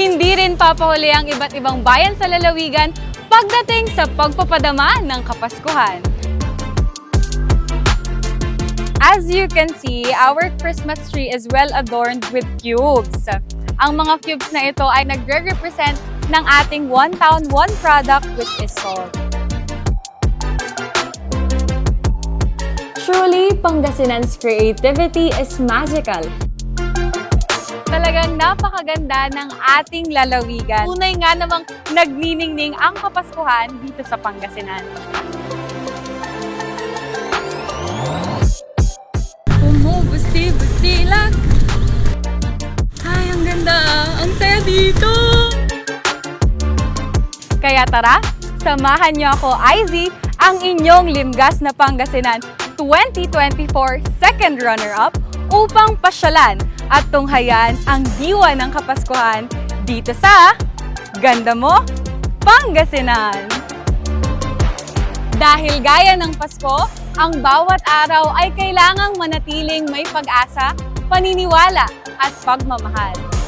Hindi rin papahuli ang iba't ibang bayan sa lalawigan pagdating sa pagpapadama ng Kapaskuhan. As you can see, our Christmas tree is well adorned with cubes. Ang mga cubes na ito ay nagre-represent ng ating one town, one product which is salt. Truly, Pangasinan's creativity is magical. Talagang napakaganda ng ating lalawigan. Tunay nga namang nagniningning ang Kapaskuhan dito sa Pangasinan. Umubusti, busti lang. Ay, ang ganda. Ang saya dito. Kaya tara, samahan niyo ako, IZ, ang inyong limgas na Pangasinan 2024 second runner-up upang pasyalan at tunghayan ang diwa ng Kapaskuhan dito sa Ganda Mo, Pangasinan. Dahil gaya ng Pasko, ang bawat araw ay kailangang manatiling may pag-asa, paniniwala at pagmamahal.